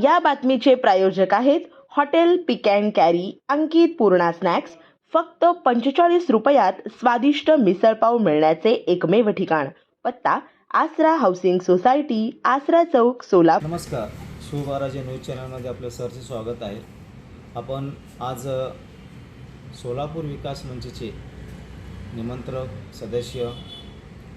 या बातमीचे प्रायोजक आहेत hotel pick and carry Ankit Purna snacks. फक्त पंचेचाळीस रुपयात स्वादिष्ट मिसळपाव मिळण्याचे एकमेव ठिकाण. पत्ता आसरा हाऊसिंग सोसायटी आसरा चौक सोलापूर. नमस्कार. शिवबाराजे न्यूज चॅनलमध्ये आपलं सरचे स्वागत आहे. आपण आज अ, सोलापूर विकास मंचचे निमंत्रक सदस्य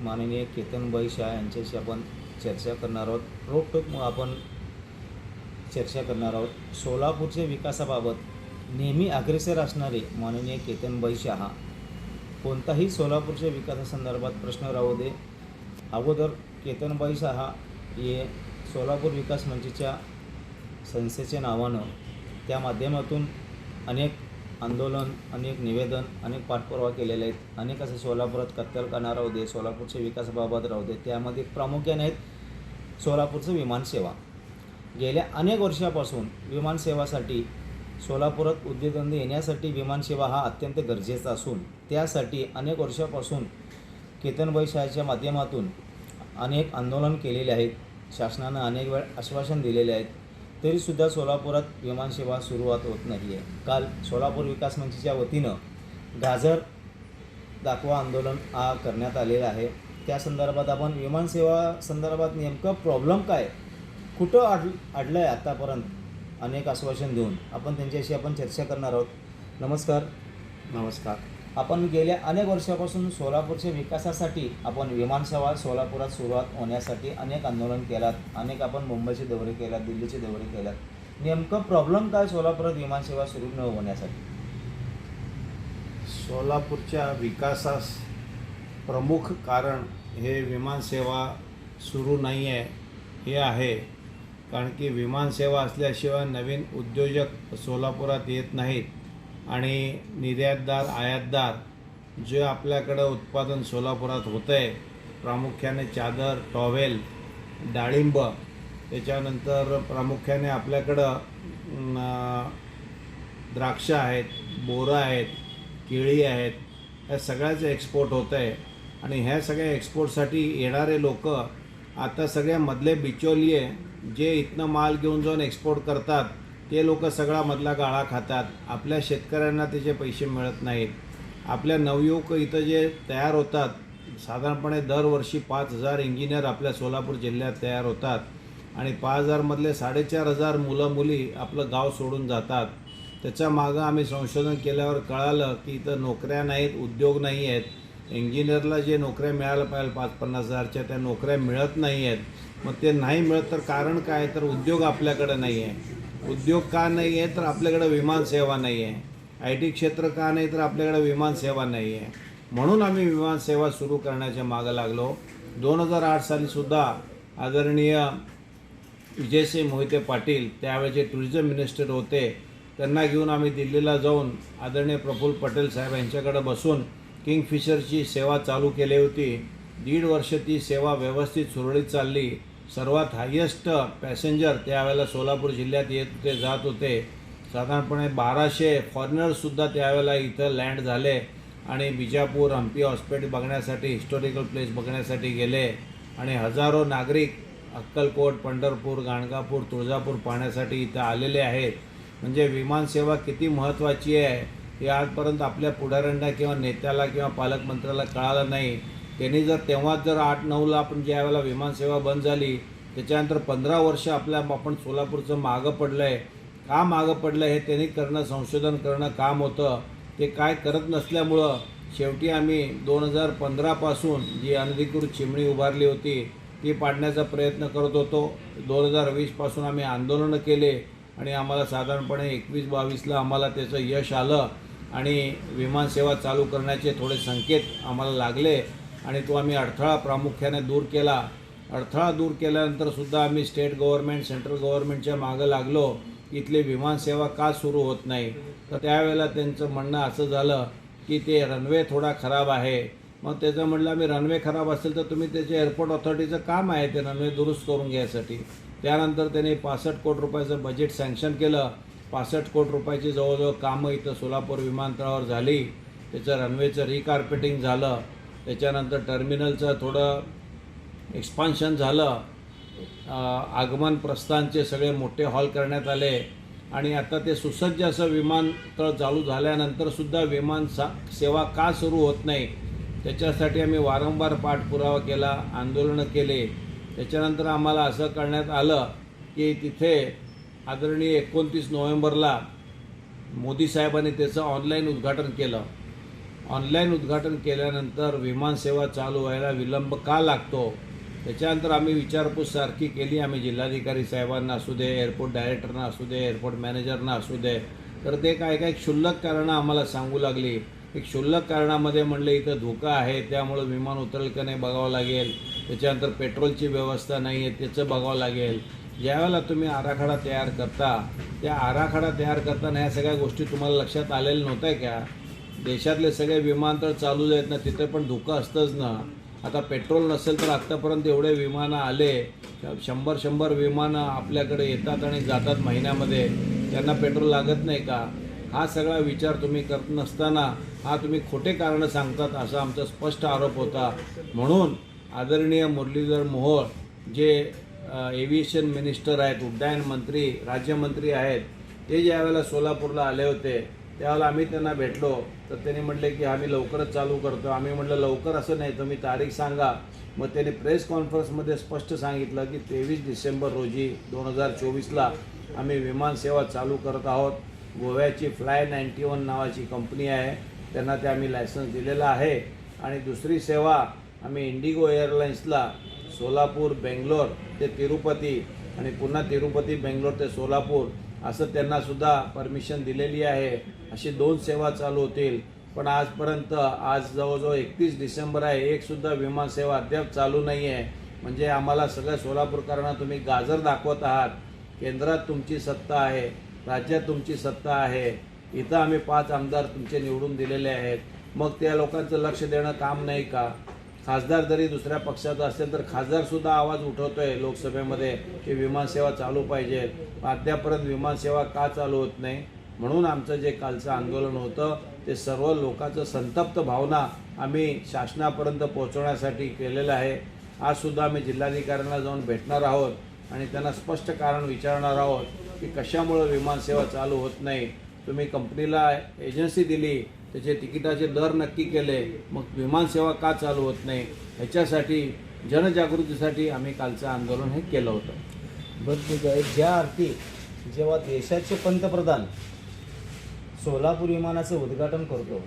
माननीय केतनबाई शाह यांच्याशी आपण चर्चा करणार आहोत. रोखोक आपण चर्चा करणार आहोत. सोलापूरच्या विकासाबाबत नेहमी अग्रेसर असणारे माननीय केतनबाई शहा कोणताही सोलापूरच्या विकासासंदर्भात प्रश्न राहू दे. अगोदर केतनबाई शहा हे सोलापूर विकास मंचच्या संस्थेच्या नावानं त्या माध्यमातून अनेक आंदोलन अनेक निवेदन अनेक पाठपुरावा केलेले आहेत. अनेक असे सोलापुरात कत्तल करणार राहू दे सोलापूरच्या विकासाबाबत राहू दे. त्यामध्ये प्रामुख्याने आहेत सोलापूरचं विमानसेवा. गेल्या अनेक वर्षापासून विमानसेवासाठी सोलापुरात उद्योगधंदे येण्यासाठी विमानसेवा हा अत्यंत गरजेचा असून त्यासाठी अनेक वर्षापासून केतनबाई शाळेच्या माध्यमातून अनेक आंदोलन केलेले आहेत. शासनानं अनेक वेळ आश्वासन दिलेले आहेत तरीसुद्धा सोलापुरात विमानसेवा सुरुवात होत नाही आहे काल सोलापूर विकास मंचच्या वतीनं गाजर दाखवा आंदोलन हा करण्यात आलेलं आहे. त्या संदर्भात आपण विमानसेवा संदर्भात नेमकं प्रॉब्लेम काय? कुठं अड अडलं आहे आत्तापर्यंत अनेक आश्वासन देऊन आपण त्यांच्याशी आपण चर्चा करणार आहोत. नमस्कार. नमस्कार. आपण गेल्या अनेक वर्षापासून सोलापूरच्या विकासासाठी आपण विमानसेवा सोलापुरात सुरुवात होण्यासाठी अनेक आंदोलन केलात. अनेक आपण मुंबईचे दौरे केलात दिल्लीचे दौरे केलात. नेमकं प्रॉब्लेम काय सोलापुरात विमानसेवा सुरू न होण्यासाठी? सोलापूरच्या विकासास प्रमुख कारण हे विमानसेवा सुरू नाही आहे हे आहे कारण की विमानसेवा असल्याशिवाय नवीन उद्योजक सोलापुरात येत नाहीत. आणि निर्यातदार आयातदार जे आपल्याकडं उत्पादन सोलापुरात होतं आहे प्रामुख्याने चादर टॉवेल डाळिंब त्याच्यानंतर प्रामुख्याने आपल्याकडं द्राक्षं द्राक्ष आहेत बोरं आहेत केळी आहेत ह्या सगळ्याचं एक्सपोर्ट होतं आहे आणि ह्या सगळ्या एक्सपोर्टसाठी येणारे लोक आता सगळ्या मधले बिचोलिये जे इथनं माल घेऊन जाऊन एक्सपोर्ट करतात ते लोक सगळा मधला गाळा खातात. आपल्या शेतकऱ्यांना त्याचे पैसे मिळत नाहीत. आपल्या नवयुवक इथं जे तयार होतात साधारणपणे दरवर्षी पाच हजार इंजिनियर आपल्या सोलापूर जिल्ह्यात तयार होतात आणि पाच हजारमधले साडेचार हजार मुलं मुली आपलं गाव सोडून जातात. त्याच्या मागं आम्ही संशोधन केल्यावर कळालं की इथं नोकऱ्या नाहीत उद्योग नाही आहेत इंजिनियरला जे नोकऱ्या मिळायला पाहिजे पाच पन्नास हजारच्या त्या नोकऱ्या मिळत नाही आहेत मग ते नाही मिळत तर कारण काय? तर उद्योग आपल्याकडं नाही आहे उद्योग का नाही आहे तर आपल्याकडं विमानसेवा नाही आहे आय टी क्षेत्र का नाही? तर आपल्याकडं विमानसेवा नाही आहे म्हणून आम्ही विमानसेवा सुरू करण्याच्या मागं लागलो. दोन हजार आठ सालीसुद्धा आदरणीय विजयसिंह मोहिते पाटील त्यावेळेचे टुरिझम मिनिस्टर होते त्यांना घेऊन आम्ही दिल्लीला जाऊन आदरणीय प्रफुल्ल पटेल साहेब यांच्याकडे बसून किंगफिशरची सेवा चालू केली होती. दीड वर्ष ती सेवा व्यवस्थित सुरळीत चालली. सर्वात हायेस्ट पॅसेंजर त्यावेळेला सोलापूर जिल्ह्यात येत होते जात होते. साधारणपणे बाराशे फॉरेनर्ससुद्धा त्यावेळेला इथं लँड झाले आणि बिजापूर हम्पी हॉस्पिटल बघण्यासाठी हिस्टॉरिकल प्लेस बघण्यासाठी गेले. आणि हजारो नागरिक अक्कलकोट पंढरपूर गाणगापूर तुळजापूर पाहण्यासाठी इथं आलेले आहेत. म्हणजे विमानसेवा किती महत्त्वाची आहे हे आजपर्यंत आपल्या पुढाऱ्यांना किंवा नेत्याला किंवा पालकमंत्र्याला कळालं नाही. त्यांनी जर तेव्हाच जर आठ नऊला आपण ज्या वेळेला विमानसेवा बंद झाली त्याच्यानंतर पंधरा वर्ष आपल्या आपण सोलापूरचं मागं पडलं आहे का मागं पडलं हे त्यांनी करणं संशोधन करणं काम होतं. ते काय करत नसल्यामुळं शेवटी आम्ही दोन हजार पंधरापासून जी अनधिकृत चिमणी उभारली होती ती पाडण्याचा प्रयत्न करत होतो. दोन हजार वीसपासून आम्ही आंदोलनं केले आणि आम्हाला साधारणपणे एकवीस बावीसला आम्हाला त्याचं यश आलं आणि विमानसेवा चालू करण्याचे थोडे संकेत आम्हाला लागले. आणि तो आम्ही अडथळा प्रामुख्याने दूर केला. अडथळा दूर केल्यानंतरसुद्धा आम्ही स्टेट गव्हर्नमेंट सेंट्रल गव्हर्नमेंटच्या मागं लागलो. इथली विमानसेवा का सुरू होत नाही? तर त्यावेळेला त्यांचं म्हणणं असं झालं की ते रनवे थोडा खराब आहे. मग त्याचं म्हणलं आम्ही रनवे खराब असेल तर तुम्ही त्याचे एअरपोर्ट ऑथॉरिटीचं काम आहे ते रनवे दुरुस्त करून घ्यायसाठी. त्यानंतर त्यांनी पासष्ट कोटी रुपयाचं बजेट सँक्शन केलं. पासष्ट कोटी रुपयाची जवळजवळ कामं इथं सोलापूर विमानतळावर झाली. त्याचं रनवेचं रिकार्पेटिंग झालं. त्याच्यानंतर टर्मिनलचं थोडं एक्सपान्शन झालं. आगमन प्रस्थानचे सगळे मोठे हॉल करण्यात आले. आणि आता ते सुसज्ज असं विमानतळ चालू झाल्यानंतरसुद्धा विमान सा सेवा का सुरू होत नाही त्याच्यासाठी आम्ही वारंवार पाठपुरावा केला आंदोलनं केले. त्याच्यानंतर आम्हाला असं करण्यात आलं की तिथे आदरणीय एकोणतीस नोव्हेंबरला मोदी साहेबांनी त्याचं ऑनलाईन उद्घाटन केलं. ऑनलाईन उद्घाटन केल्यानंतर विमानसेवा चालू व्हायला विलंब का लागतो? त्याच्यानंतर आम्ही विचारपूस सारखी केली. आम्ही जिल्हाधिकारी साहेबांना असू दे एअरपोर्ट डायरेक्टरना असू दे एअरपोर्ट मॅनेजरना असू दे. तर ते काय काय क्षुल्लक कारणं आम्हाला सांगू लागली. एक क्षुल्लक कारणामध्ये म्हणले इथं धोका आहे त्यामुळं विमान उतरेल का नाही बघावं लागेल. त्याच्यानंतर पेट्रोलची व्यवस्था नाही आहे त्याचं बघावं लागेल. ज्यावेळेला तुम्ही आराखडा तयार करता त्या आराखडा तयार करताना ह्या सगळ्या गोष्टी तुम्हाला लक्षात आलेल्या नव्हत्या का? देशातले सगळे विमानतळ चालू आहेत ना तिथे पण धोका असतंच ना. आता पेट्रोल नसेल तर आत्तापर्यंत एवढे विमानं आले शंभर शंभर विमानं आपल्याकडे येतात आणि जातात महिन्यामध्ये. त्यांना पेट्रोल लागत नाही का? हा सगळा विचार तुम्ही करत नसताना हा तुम्ही खोटे कारणं सांगतात असा आमचा स्पष्ट आरोप होता. म्हणून आदरणीय मुरलीधर मोहोळ जे एव्हिएशन मिनिस्टर आहेत उड्डाण मंत्री राज्यमंत्री आहेत ते ज्या वेळेला सोलापूरला आले होते त्यावेळेला आम्ही त्यांना भेटलो तर त्यांनी म्हटले की आम्ही लवकरच चालू करतो. आम्ही म्हटलं लवकर असं नाही तुम्ही तारीख सांगा. मग त्यांनी प्रेस कॉन्फरन्समध्ये स्पष्ट सांगितलं की तेवीस डिसेंबर रोजी दोन हजार चोवीसला आम्ही विमानसेवा चालू करत आहोत. गोव्याची फ्लाय नाईन्टी वन नावाची कंपनी आहे. त्यांना ते आम्ही लायसन्स दिलेलं आहे. आणि दुसरी सेवा आम्ही इंडिगो एअरलाईन्सला सोलापूर बेंगलोर ते तिरुपती आणि पुन्हा तिरुपती बेंगलोर ते सोलापूर असं त्यांनासुद्धा परमिशन दिलेली आहे. अशी दोन सेवा चालू होतील. पण आजपर्यंत आज जवळजवळ एकतीस डिसेंबर आहे. एकसुद्धा विमानसेवा अद्याप चालू नाही आहे म्हणजे आम्हाला सगळ्या सोलापूरकरांना तुम्ही गाजर दाखवत आहात. केंद्रात तुमची सत्ता आहे. राज्यात तुमची सत्ता आहे. इथं आम्ही पाच आमदार तुमचे निवडून दिलेले आहेत. मग त्या लोकांचं लक्ष देणं काम नाही का? खासदार जरी दुसऱ्या पक्षाचा असेल तर खासदारसुद्धा आवाज उठवतो आहे लोकसभेमध्ये की विमानसेवा चालू पाहिजे. अद्यापर्यंत विमानसेवा का चालू होत नाही? म्हणून आमचं जे कालचं आंदोलन होतं ते सर्व लोकांचं संतप्त भावना आम्ही शासनापर्यंत पोहोचवण्यासाठी केलेलं आहे. आजसुद्धा आम्ही जिल्हाधिकाऱ्यांना जाऊन भेटणार आहोत आणि त्यांना स्पष्ट कारण विचारणार आहोत की कशामुळं विमानसेवा चालू होत नाही? तुम्ही कंपनीला एजन्सी दिली त्याचे तिकिटाचे दर नक्की केले. मग विमानसेवा का चालू होत नाही? ह्याच्यासाठी जनजागृतीसाठी आम्ही कालचं आंदोलन हे केलं होतं. बरं ठीक आहे. ज्या अर्थी जेव्हा देशाचे पंतप्रधान सोलापूर विमानाचं उद्घाटन करतो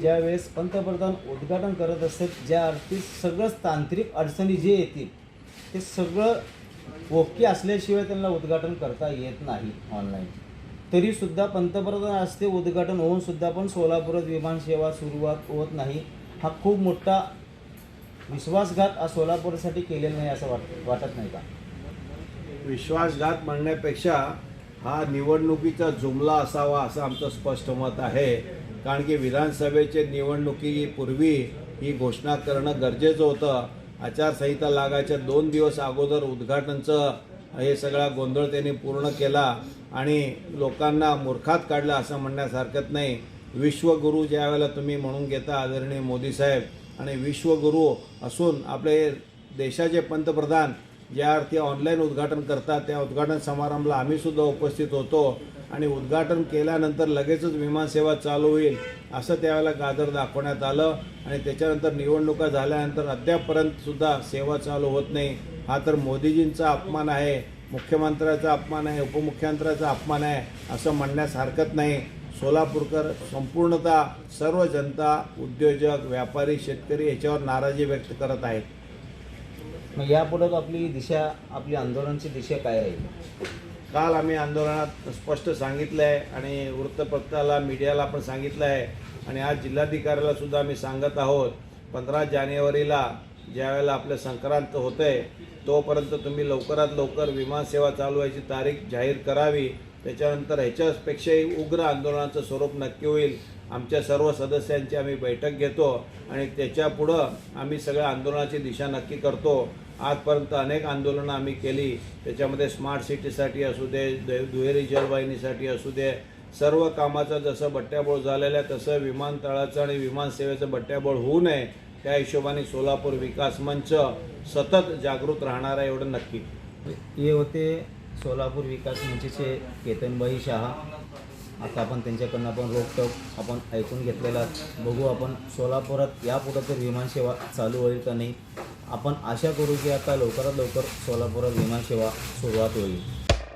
ज्यावेळेस पंतप्रधान उद्घाटन करत असतात ज्या अर्थी सगळंच तांत्रिक अडचणी जे येतील ते सगळं ओके असल्याशिवाय त्यांना उद्घाटन करता येत नाही ऑनलाईन तरीसुद्धा पंतप्रधान असते उद्घाटन होऊन सुद्धा पण सोलापुरात विमानसेवा सुरुवात होत नाही. हा खूप मोठा विश्वासघात हा सोलापूरसाठी केलेला नाही असं वाट वाटत नाही का? विश्वासघात म्हणण्यापेक्षा हा निवडणुकीचा जुमला असावा असं आमचं स्पष्ट मत आहे. कारण की विधानसभेचे निवडणुकीपूर्वी ही घोषणा करणं गरजेचं होतं. आचारसंहिता लागायच्या दोन दिवस अगोदर उद्घाटनचं हे सगळा गोंधळ त्यांनी पूर्ण केला आणि लोकांना मूर्खात काढलं असं म्हणण्यास हरकत नाही. विश्वगुरू ज्यावेळेला तुम्ही म्हणून घेता आदरणीय मोदी साहेब आणि विश्वगुरू असून आपले देशाचे पंतप्रधान ज्या अर्थी ऑनलाईन उद्घाटन करतात त्या उद्घाटन समारंभाला आम्हीसुद्धा उपस्थित होतो आणि उद्घाटन केल्यानंतर लगेचच विमानसेवा चालू होईल असं त्यावेळेला गाजर दाखवण्यात आलं आणि त्याच्यानंतर निवडणुका झाल्यानंतर अद्यापपर्यंतसुद्धा सेवा चालू होत नाही. हा तर मोदीजींचा अपमान आहे मुख्यमंत्र्याचा अपमान आहे उपमुख्यमंत्र्याचा अपमान आहे असं म्हणण्यास हरकत नाही. सोलापूरकर संपूर्णतः सर्व जनता उद्योजक व्यापारी शेतकरी याच्यावर नाराजी व्यक्त करत आहेत. मग यापुढं आपली दिशा आपली आंदोलनाची दिशा काय राहील? काल आम्ही आंदोलनात स्पष्ट सांगितलं आहे आणि वृत्तपत्राला मीडियाला पण सांगितलं आहे आणि आज जिल्हाधिकाऱ्याला सुद्धा आम्ही सांगत आहोत पंधरा जानेवारीला ज्यावेळेला आपलं संक्रांत होतं आहे तोपर्यंत तुम्ही लवकरात लवकर विमानसेवा चालू व्हायची तारीख जाहीर करावी. त्याच्यानंतर ह्याच्यापेक्षाही उग्र आंदोलनाचं स्वरूप नक्की होईल. आमच्या सर्व सदस्यांची आम्ही बैठक घेतो आणि त्याच्यापुढं आम्ही सगळ्या आंदोलनाची दिशा नक्की करतो. आजपर्यंत अनेक आंदोलनं आम्ही केली. त्याच्यामध्ये स्मार्ट सिटीसाठी असू दे दुहेरी जलवाहिनीसाठी असू दे सर्व कामाचं जसं बट्ट्याबोळ झालेलं आहे तसं विमानतळाचं आणि विमानसेवेचं बट्ट्याबोळ होऊ नये. त्या हिशोबाने सोलापूर विकास मंच सतत जागृत राहणार आहे एवढं नक्की. हे होते सोलापूर विकास मंचचे केतनबाई शहा. आता आपण त्यांच्याकडनं आपण रोखटोक आपण ऐकून घेतलेला बघू आपण सोलापुरात यापुढं तर विमानसेवा चालू होईल का नाही. आपण आशा करू की आता लवकरात लवकर सोलापुरात विमानसेवा सुरुवात होईल.